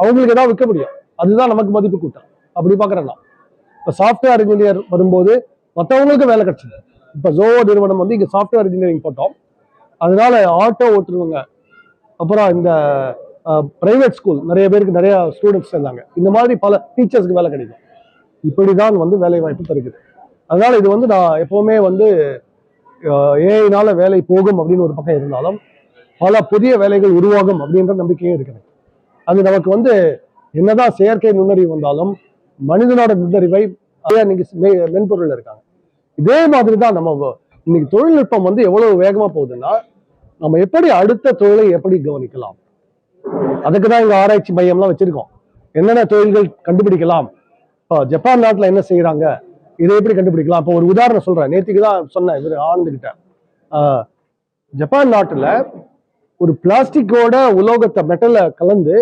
அவங்களுக்கு ஏதாவது விற்க முடியும். அதுதான் நமக்கு மதிப்பு கூட்டம். அப்படி பார்க்குறேன் நான் இப்போ சாஃப்ட்வேர் இன்ஜினியர் வரும்போது மற்றவங்களுக்கு வேலை கிடைச்சது. இப்போ ஜோவோ நிறுவனம் வந்து இங்கே சாஃப்ட்வேர் இன்ஜினியரிங் போட்டோம். அதனால ஆட்டோ ஓட்டுறவங்க அப்புறம் இந்த பிரைவேட் ஸ்கூல் நிறைய பேருக்கு நிறைய ஸ்டூடெண்ட்ஸ் இருந்தாங்க இந்த மாதிரி பல டீச்சர்ஸ்க்கு வேலை கிடைக்கும். இப்படிதான் வந்து வேலை வாய்ப்பு தருகிறது அதனால இது வந்து நான் எப்பவுமே வந்து ஏஐனால வேலை போகும் அப்படின்னு ஒரு பக்கம் இருந்தாலும் பல புதிய வேலைகள் உருவாகும் அப்படின்ற நம்பிக்கையே இருக்கிறேன் அது நமக்கு வந்து என்னதான் செயற்கை நுண்ணறிவு வந்தாலும் மனிதனோட நுண்ணறிவை அதே இன்னைக்கு மென்பொருள்ல இருக்காங்க. இதே மாதிரி தான் நம்ம இன்னைக்கு தொழில்நுட்பம் வந்து எவ்வளவு வேகமா போகுதுன்னா நம்ம எப்படி அடுத்த தொழிலை எப்படி கவனிக்கலாம்? அதுக்கு தான் இங்க ஆராய்ச்சி மையம்லாம் வச்சிருக்கோம். என்னென்ன தொழில்கள் கண்டுபிடிக்கலாம்? இப்போ ஜப்பான் நாட்டுல என்ன செய்யறாங்க இதை எப்படி கண்டுபிடிக்கலாம்? இப்போ ஒரு உதாரணம் சொல்றேன். நேற்றுக்கு தான் சொன்னேன் இவர் ஆனந்துகிட்ட ஆஹ், ஜப்பான் நாட்டுல ஒரு பிளாஸ்டிக்கோட உலோகத்தை மெட்டலை கலந்து